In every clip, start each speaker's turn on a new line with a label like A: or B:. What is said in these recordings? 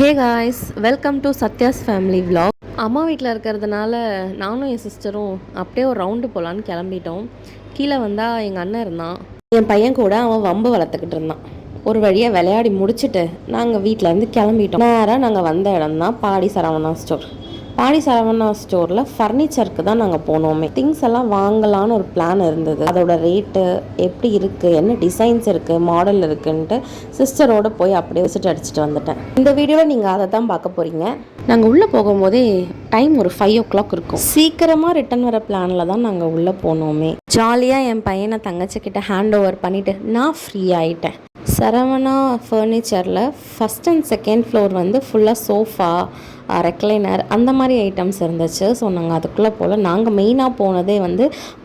A: Hey guys welcome to Sathya's family vlog அம்மா வீட்டில் இருக்கிறதுனால நானும் என் சிஸ்டரும் அப்படியே ஒரு ரவுண்டு போகலான்னு கிளம்பிட்டோம். கீழே வந்தால் எங்கள் அண்ணன் இருந்தான். என் பையன் கூட அவன் வம்பு வளர்த்துக்கிட்டு இருந்தான். ஒரு வழியாக விளையாடி முடிச்சுட்டு நாங்கள் வீட்டிலேருந்து கிளம்பிட்டோம். நேராக நாங்கள் வந்த இடம் தான் பாடி சரவணா ஸ்டோர் பாடி சரவணா ஸ்டோரில் ஃபர்னிச்சருக்கு தான் நாங்கள் போனோமே. திங்ஸ் எல்லாம் வாங்கலான்னு ஒரு பிளான் இருந்தது. அதோட ரேட்டு எப்படி இருக்குது என்ன டிசைன்ஸ் இருக்குது மாடல் இருக்குன்ட்டு சிஸ்டரோடு போய் அப்படியே விசிட் அடிச்சுட்டு வந்துட்டேன். இந்த வீடியோவில் நீங்கள் அதை தான் பார்க்க போகிறீங்க நாங்கள் உள்ளே போகும்போதே டைம் ஒரு ஃபைவ் ஓ கிளாக் இருக்கும். சீக்கிரமாக ரிட்டர்ன் வர பிளானில் தான் நாங்கள் உள்ளே போனோமே. ஜாலியாக என் பையனை தங்கச்சிக்கிட்ட ஹேண்ட் ஓவர் பண்ணிவிட்டு நான் ஃப்ரீ ஆகிட்டேன் சரவணா ஃபர்னிச்சரில் ஃபஸ்ட் அண்ட் செகண்ட் ஃப்ளோர் வந்து ஃபுல்லாக சோஃபா ரெக்லைனர் அந்த மாதிரி ஐட்டம்ஸ் இருந்துச்சு. ஸோ நாங்கள் அதுக்குள்ளே போகல நாங்கள் மெயினாக போனதே வந்து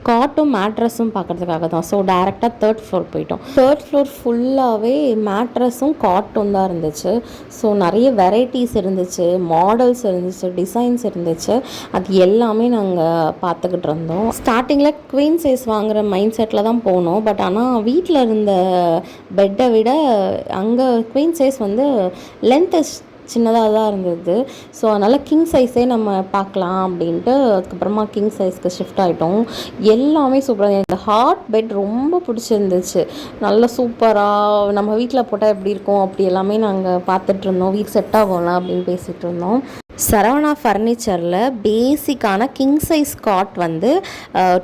A: காட்டும் மேட்ரஸும் பார்க்குறதுக்காக தான் ஸோ டேரெக்டாக தேர்ட் ஃப்ளோர் போயிட்டோம். தேர்ட் ஃப்ளோர் ஃபுல்லாகவே மேட்ரஸும் காட்டும் தான் இருந்துச்சு. ஸோ நிறைய வெரைட்டிஸ் இருந்துச்சு மாடல்ஸ் இருந்துச்சு டிசைன்ஸ் இருந்துச்சு. அது எல்லாமே நாங்கள் பார்த்துக்கிட்டு இருந்தோம். ஸ்டார்டிங்கில் குவீன் சைஸ் வாங்குற மைண்ட் செட்டில் தான் போனோம். பட் ஆனால் வீட்டில் இருந்த பெட்டை விட அங்கே குவீன் சைஸ் வந்து லென்த்து சின்னதாக தான் இருந்தது. ஸோ அதனால் கிங் சைஸே நம்ம பார்க்கலாம் அப்படின்ட்டு அதுக்கப்புறமா கிங் சைஸ்க்கு ஷிஃப்ட் ஆகிட்டோம் எல்லாமே சூப்பராக எனக்கு ஹார்ட் பெட் ரொம்ப பிடிச்சிருந்துச்சு. நல்ல சூப்பராக நம்ம வீட்டில் போட்டால் எப்படி இருக்கும் அப்படி எல்லாமே நாங்கள் பார்த்துட்டு இருந்தோம். வீட் செட் ஆகும்ல அப்படின்னு பேசிகிட்டு இருந்தோம். சரவணா ஃபர்னிச்சரில் பேசிக்கான கிங் சைஸ் காட் வந்து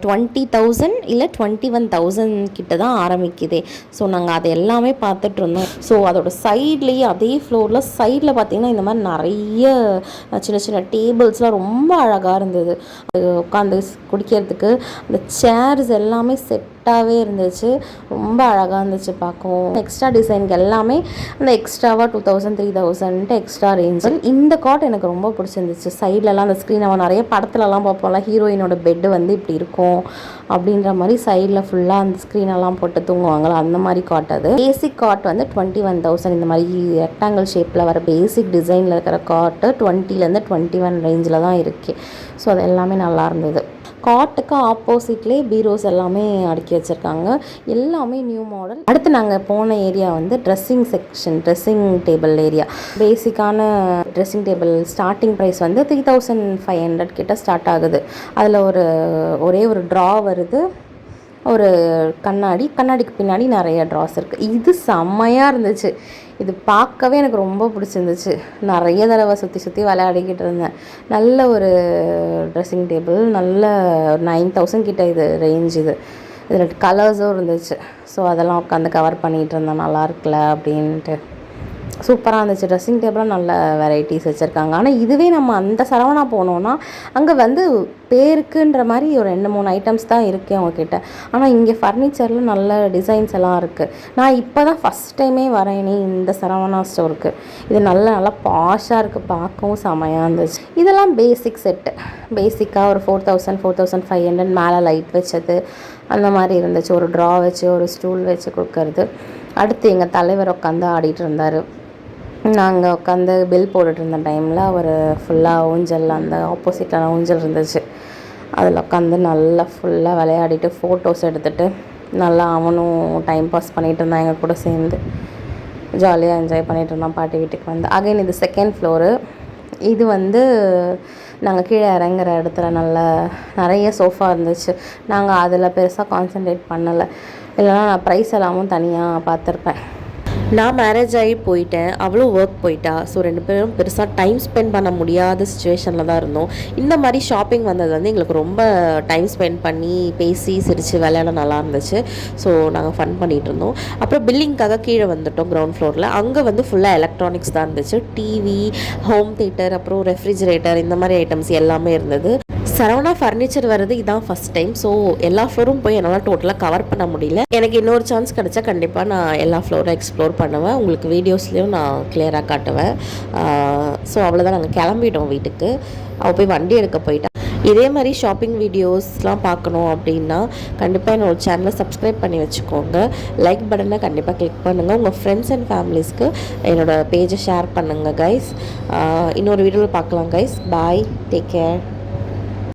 A: டுவெண்ட்டி தௌசண்ட் இல்லை டுவெண்ட்டி ஒன் தௌசண்ட் கிட்ட தான் ஆரம்பிக்குது. ஸோ நாங்கள் அதை எல்லாமே பார்த்துட்டு இருந்தோம். ஸோ அதோட சைட்லேயே அதே ஃப்ளோரில் சைடில் பார்த்தீங்கன்னா இந்த மாதிரி நிறைய சின்ன சின்ன டேபிள்ஸ்லாம் ரொம்ப அழகாக இருந்தது. அது உட்காந்து குடிக்கிறதுக்கு அந்த சேர்ஸ் எல்லாமே செட் கரெக்டாகவே இருந்துச்சு. ரொம்ப அழகாக இருந்துச்சு பார்க்கவும். எக்ஸ்ட்ரா டிசைனுக்கு எல்லாமே அந்த எக்ஸ்ட்ராவாக two thousand three thousand extra ரேஞ்சில் இந்த காட் எனக்கு ரொம்ப பிடிச்சிருந்துச்சு. சைட்லலாம் அந்த ஸ்க்ரீன் அவன் நிறைய படத்துலலாம் பார்ப்போம்ல ஹீரோயினோட பெட்டு வந்து இப்படி இருக்கும் அப்படின்ற மாதிரி சைடில் ஃபுல்லாக அந்த ஸ்க்ரீனெல்லாம் போட்டு தூங்குவாங்களா? அந்த மாதிரி காட் அது. பேசிக் காட் வந்து டுவெண்ட்டி ஒன் தௌசண்ட் இந்த மாதிரி ரெக்டாங்கிள் ஷேப்பில் வர பேசிக் டிசைனில் இருக்கிற காட்டு டுவெண்ட்டிலேருந்து டுவெண்ட்டி ஒன் ரேஞ்சில் தான் இருக்குது ஸோ அது எல்லாமே நல்லா இருந்தது. காட்டுக்கு ஆப்போசிட்லேயே பீரோஸ் எல்லாமே அடுக்கி வச்சுருக்காங்க. எல்லாமே நியூ மாடல். அடுத்து நாங்கள் போன ஏரியா வந்து dressing section dressing table area பேசிக்கான ட்ரெஸ்ஸிங் டேபிள் ஸ்டார்டிங் ப்ரைஸ் வந்து த்ரீ தௌசண்ட் ஃபைவ் ஹண்ட்ரட் கிட்ட ஸ்டார்ட் ஆகுது. அதில் ஒரு ஒரே ஒரு ட்ரா வருது. ஒரு கண்ணாடி கண்ணாடிக்கு பின்னாடி நிறைய ட்ராஸ் இருக்குது இது செம்மையாக இருந்துச்சு. இது பார்க்கவே எனக்கு ரொம்ப பிடிச்சிருந்துச்சு. நிறைய தடவை சுற்றி சுற்றி விளையாடிக்கிட்டு இருந்தேன். நல்ல ஒரு ட்ரெஸ்ஸிங் டேபிள் நல்ல நைன் தௌசண்ட் கிட்ட இது ரேஞ்ச் இது. இதில் கலர்ஸும் இருந்துச்சு. ஸோ அதெல்லாம் உட்காந்து கவர் பண்ணிகிட்டு இருந்தேன். நல்லா இருக்கல அப்படின்ட்டு. சூப்பராக இருந்துச்சு. ட்ரெஸ்ஸிங் டேபிளாக நல்ல வெரைட்டிஸ் வச்சுருக்காங்க. ஆனால் இதுவே நம்ம அந்த சரவணா போனோன்னா அங்கே வந்து பேருக்குன்ற மாதிரி ஒரு ரெண்டு மூணு ஐட்டம்ஸ் தான் இருக்குது அவங்கக்கிட்ட ஆனால் இங்கே ஃபர்னிச்சரில் நல்ல டிசைன்ஸ் எல்லாம் இருக்குது நான் இப்போ தான் ஃபஸ்ட் டைமே வரேனே இந்த சரவணா ஸ்டோருக்கு இது நல்ல நல்லா பாஷாக இருக்குது பார்க்கவும் செமையாக இருந்துச்சு. இதெல்லாம் பேசிக் செட்டு பேசிக்காக ஒரு four thousand four thousand five hundred மேலே லைட் வச்சது. அந்த மாதிரி இருந்துச்சு. ஒரு ட்ரா வச்சு ஒரு ஸ்டூல் வச்சு கொடுக்கறது. அடுத்து எங்கள் தலைவர் உட்காந்து ஆடிட்டு இருந்தார். நாங்கள் உட்காந்து பில் போட்டுட்டு இருந்த டைமில் அவர் ஃபுல்லாக ஊஞ்சல் அந்த ஆப்போசிட்டான ஊஞ்சல் இருந்துச்சு. அதில் உட்காந்து நல்லா ஃபுல்லாக விளையாடிட்டு ஃபோட்டோஸ் எடுத்துகிட்டு நல்லா அவனும் டைம் பாஸ் பண்ணிகிட்டு இருந்தான் எங்கள் கூட சேர்ந்து. ஜாலியாக என்ஜாய் பண்ணிகிட்டு இருந்தான் பாட்டி வீட்டுக்கு வந்து. அகைன் இது செகண்ட் ஃப்ளோரு இது வந்து நாங்கள் கீழே இறங்குற இடத்துல நல்ல நிறைய சோஃபா இருந்துச்சு. நாங்கள் அதில் பெருசாக கான்சென்ட்ரேட் பண்ணலை. இல்லைனா நான் ப்ரைஸ் எல்லாமும் தனியாக பார்த்துருப்பேன். நான் மேரேஜ் ஆகி போயிட்டேன். அவளும் ஒர்க் போயிட்டா. ஸோ ரெண்டு பேரும் பெருசாக டைம் ஸ்பெண்ட் பண்ண முடியாத சுச்சுவேஷனில் தான் இருந்தோம். இந்த மாதிரி ஷாப்பிங் வந்தது வந்து எங்களுக்கு ரொம்ப டைம் ஸ்பெண்ட் பண்ணி பேசி சிரித்து விளையாட நல்லா இருந்துச்சு. ஸோ நாங்கள் ஃபன் பண்ணிகிட்டு இருந்தோம். அப்புறம் பில்லிங்க்காக கீழே வந்துட்டோம் கிரவுண்ட் ஃப்ளோரில் அங்கே வந்து ஃபுல்லாக எலக்ட்ரானிக்ஸ் தான் இருந்துச்சு. டிவி ஹோம் தேட்டர் அப்புறம் ரெஃப்ரிஜிரேட்டர் இந்த மாதிரி ஐட்டம்ஸ் எல்லாமே இருந்தது. சரவணா ஃபர்னிச்சர் வர்றது இதான் ஃபர்ஸ்ட் டைம் ஸோ எல்லா ஃப்ளோரும் போய் என்னால் டோட்டலாக கவர் பண்ண முடியல. எனக்கு இன்னொரு சான்ஸ் கிடைச்சா கண்டிப்பாக நான் எல்லா ஃப்ளோரும் எக்ஸ்ப்ளோர் பண்ணுவேன். உங்களுக்கு வீடியோஸ்லேயும் நான் கிளியராக காட்டுவேன். ஸோ அவ்வளோதான் நாங்கள் கிளம்பிட்டோம் வீட்டுக்கு. அவள் போய் வண்டி எடுக்க போயிட்டா. இதே மாதிரி ஷாப்பிங் வீடியோஸ்லாம் பார்க்கணும் அப்படின்னா கண்டிப்பாக என்னோட சேனலை சப்ஸ்கிரைப் பண்ணி வச்சுக்கோங்க. லைக் பட்டனை கண்டிப்பாக கிளிக் பண்ணுங்கள் உங்கள் ஃப்ரெண்ட்ஸ் அண்ட் ஃபேமிலிஸ்க்கு என்னோடய பேஜை ஷேர் பண்ணுங்கள் கைஸ் இன்னொரு வீடியோவில் பார்க்கலாம் கைஸ் பாய் டேக் கேர்